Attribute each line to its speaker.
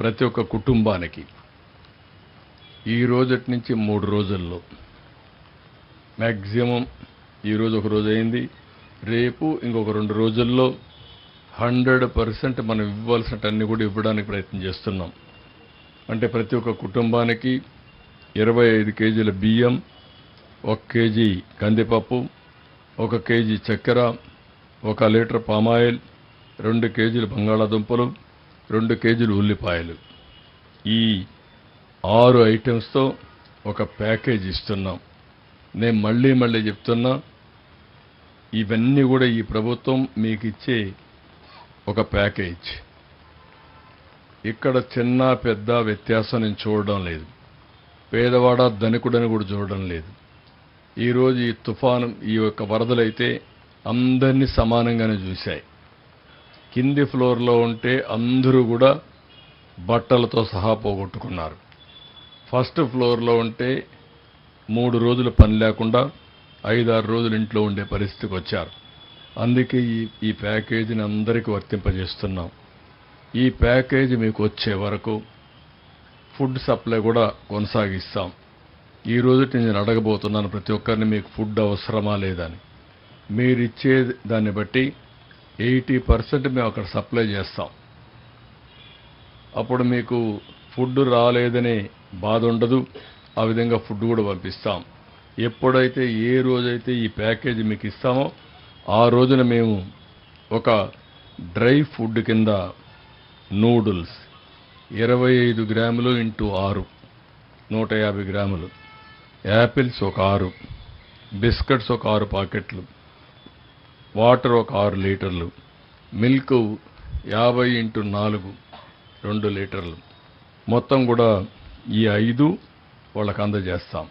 Speaker 1: ప్రతి ఒక్క కుటుంబానికి ఈ రోజటి నుంచి మూడు రోజుల్లో మ్యాక్సిమం ఈరోజు ఒక రోజు అయింది. రేపు ఇంకొక రెండు రోజుల్లో హండ్రెడ్ పర్సెంట్ మనం ఇవ్వాల్సినవన్నీ కూడా ఇవ్వడానికి ప్రయత్నం చేస్తున్నాం. అంటే ప్రతి ఒక్క కుటుంబానికి ఇరవై ఐదు కేజీల బియ్యం ఒక కేజీ కందిపప్పు ఒక కేజీ చక్కెర ఒక లీటర్ పామాయిల్ రెండు కేజీలు బంగాళాదుంపలు రెండు కేజీలు ఉల్లిపాయలు. ఈ ఆరు ఐటమ్స్తో ఒక ప్యాకేజ్ ఇస్తున్నాం. నేను మళ్ళీ మళ్ళీ చెప్తున్నా ఇవన్నీ కూడా ఈ ప్రభుత్వం మీకు ఇచ్చే ఒక ప్యాకేజ్. ఇక్కడ చిన్న పెద్ద వ్యత్యాసం నేను చూడడం లేదు. పేదవాడ ధనికుడని కూడా చూడడం లేదు. ఈరోజు ఈ తుఫాను ఈ యొక్క వరదలైతే అందరినీ సమానంగానే చూశాయి. కింది ఫ్లోర్లో ఉంటే అందరూ కూడా బట్టలతో సహా పోగొట్టుకున్నారు. ఫస్ట్ ఫ్లోర్లో ఉంటే మూడు రోజులు పని లేకుండా ఐదారు రోజులు ఇంట్లో ఉండే పరిస్థితికి వచ్చారు. అందుకే ఈ ఈ ప్యాకేజీని అందరికీ వర్తింపజేస్తున్నాం. ఈ ప్యాకేజీ మీకు వచ్చే వరకు ఫుడ్ సప్లై కూడా కొనసాగిస్తాం. ఈ నేను అడగబోతున్నాను ప్రతి ఒక్కరిని మీకు ఫుడ్ అవసరమా లేదని మీరు ఇచ్చే దాన్ని బట్టి ఎయిటీ పర్సెంట్ మేము అక్కడ సప్లై చేస్తాం. అప్పుడు మీకు ఫుడ్ రాలేదనే బాధ ఉండదు. ఆ విధంగా ఫుడ్ కూడా పంపిస్తాం. ఎప్పుడైతే ఏ రోజైతే ఈ ప్యాకేజీ మీకు ఇస్తామో ఆ రోజున మేము ఒక డ్రై ఫుడ్ కింద నూడిల్స్ ఇరవై ఐదు గ్రాములు ఇంటూ ఆరు నూట యాభై గ్రాములు. యాపిల్స్ ఒక ఆరు బిస్కెట్స్ ఒక ఆరు పాకెట్లు వాటర్ ఒక ఆరు లీటర్లు మిల్క్ యాభై ఇంటూ నాలుగు రెండు లీటర్లు. మొత్తం కూడా ఈ ఐదు వాళ్ళకి అందజేస్తాం.